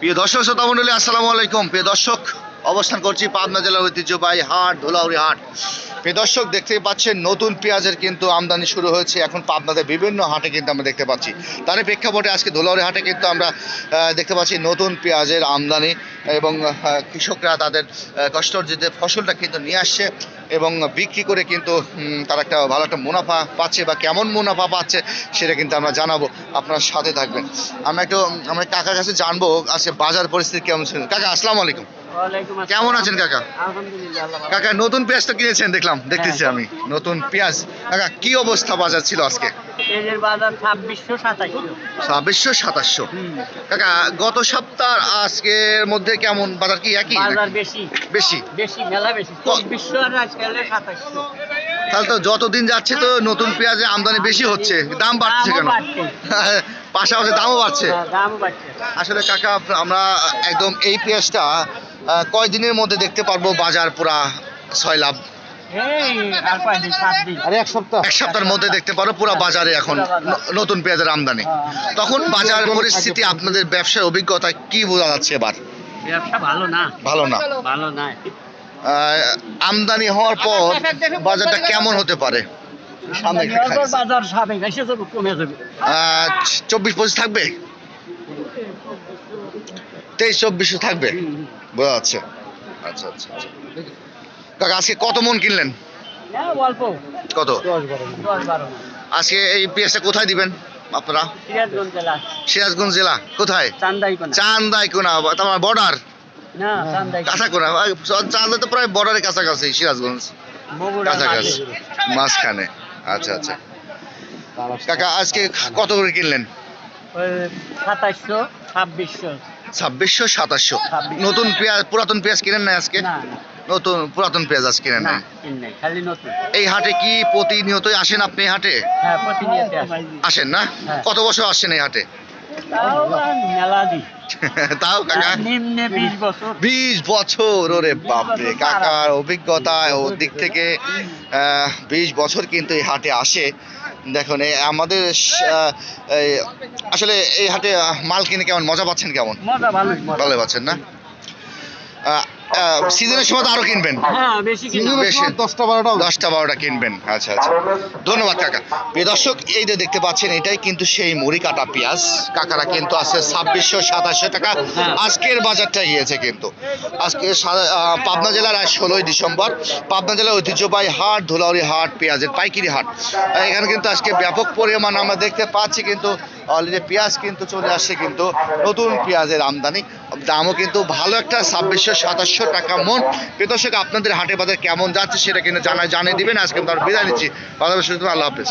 প্রিয় দর্শক, শ্রোতা মন্ডলী আসসালামু আলাইকুম। প্রিয় দর্শক, অবস্থান করছি পাবনা জেলার ঐতিহ্যবাহী হাট, ধুলাউড়ি হাট। দর্শক, দেখতেই পাচ্ছেন নতুন পেঁয়াজের কিন্তু আমদানি শুরু হয়েছে। এখন পাবনাতে বিভিন্ন হাটে কিন্তু আমরা দেখতে পাচ্ছি। তার প্রেক্ষাপটে আজকে ধুলাউড়ি হাটে কিন্তু আমরা দেখতে পাচ্ছি নতুন পেঁয়াজের আমদানি এবং কৃষকরা তাদের কষ্টার্জিত ফসলটা কিন্তু নিয়ে আসছে এবং বিক্রি করে কিন্তু তারা একটা ভালো একটা মুনাফা পাচ্ছে বা কেমন মুনাফা পাচ্ছে সেটা কিন্তু আমরা জানাব। আপনার সাথে থাকবেন। আমরা একটু, আমরা কাকার কাছে জানব আজকে বাজার পরিস্থিতি কেমন ছিল। কাকা, আসসালামু আলাইকুম। কেমন আছেন কাকা? কাকা নতুন পেঁয়াজ তো কিনেছেন দেখলাম দেখতেছি হ্যাঁ। আমি। নতুন পেঁয়াজ। কাকা কি অবস্থা বাজার ছিল আজকে? পেঁয়াজের বাজার ছাব্বিশশো সাতাইশশো ছাব্বিশশো সাতাশশো। কাকা গত সপ্তাহ আজকের মধ্যে কেমন? বাজার কি একই বাজার বেশি। বেশি? বেশি মেলা বেশি। চব্বিশশো আর আজকাল সাতাইশশো তাহলে তো যত দিন যাচ্ছে তো নতুন পেঁয়াজের আমদানি বেশি হচ্ছে। দাম বাড়ছে কেন। পাশাপাশি দামও বাড়ছে। হ্যাঁ, আসলে কাকা আমরা একদম এই পেঁয়াজটা আহ, কয় দিনের মধ্যে দেখতে পারব বাজার পুরা ছয় লাভ? এক সপ্তাহ। এক সপ্তাহের মধ্যে দেখতে পারো পুরো বাজারে এখন নতুন পেঁয়াজের আমদানি। তখন বাজার পরিস্থিতি আপনাদের অভিজ্ঞতা কি বোঝা যাচ্ছে এবার? ব্যবসা ভালো না। ভালো না। ভালো না। আহ, আমদানি হওয়ার পর বাজারটা কেমন হতে পারে? সামনে বাজার সাবেক এসে যাবে কমে যাবে। চব্বিশ পঁচিশ থাকবে? তেইশ চব্বিশে থাকবে? বোঝা যাচ্ছে। আচ্ছা আচ্ছা আচ্ছা। কাকা আজকে কত মন কিনলেন? হ্যাঁ অল্প। কত? আজকে এই পেঁয়াজটা কোথায় দিবেন আপনারা? সিরাজগঞ্জ জেলা। কোথায়? চান্দাই কোনা তোমার বর্ডার? না চান্দাই চান্দা তো প্রায় বর্ডারের কাছাকাছি সিরাজগঞ্জ। কাছাকাছি। মাঝখানে। আচ্ছা আচ্ছা। কাকা আজকে কত করে কিনলেন? ছাব্বিশশো। ছাব্বিশশো সাতাশশো। নতুন পেঁয়াজ পুরাতন পেঁয়াজ কিনেন না আজকে নতুন পুরাতন পেঁয়াজ আজ কিনে না নাই? কিন নাই খালি নতুন। এই হাটে কি প্রতিনিয়তই আসেন আপনি হাটে? হ্যাঁ আসেন না? হ্যাঁ। কত বছর আসছেন এই হাটে? তাও আর মেলা দিই তাও কাকা বিশ বছর ওরে বাপরে কাকার অভিজ্ঞতা ওর দিক থেকে বিশ বছর কিন্তু এই হাটে আসে। দেখুন আমাদের আসলে এই হাটে মাল কিনে কেমন? মজা পাচ্ছেন কেমন। ভালো পাচ্ছেন না? সিজনের সময় তো আরও কিনবেন। হ্যাঁ দশটা বারোটা দশটা বারোটা কিনবেন। আচ্ছা আচ্ছা। ধন্যবাদ কাকা। প্রিয় দর্শক এই যে দেখতে পাচ্ছেন এটাই কিন্তু সেই মুড়ি কাটা পেঁয়াজ। কাকারা কিন্তু আছে ছাব্বিশশো সাতাশশো টাকা। হ্যাঁ। আজকের বাজারটা গিয়েছে কিন্তু। আজকে পাবনা জেলার আজ ষোলোই ডিসেম্বর। পাবনা জেলার ঐতিহ্যবাহী হাট ধুলাউড়ি হাট পেঁয়াজের পাইকারি হাট। এখানে কিন্তু আজকে ব্যাপক পরিমাণ আমরা দেখতে পাচ্ছি কিন্তু অলরেডি পেঁয়াজ কিন্তু চলে আসছে কিন্তু নতুন পেঁয়াজের আমদানি। দামও কিন্তু ভালো একটা, ছাব্বিশশো, সাতাশশো টাকা মন। প্রিয় আপনাদের হাটে বাজার কেমন যাচ্ছে সেটা কিন্তু জানা জানিয়ে দিবেন। আজকে আমরা বিদায় নিচ্ছি। আল্লাহ হাফেজ।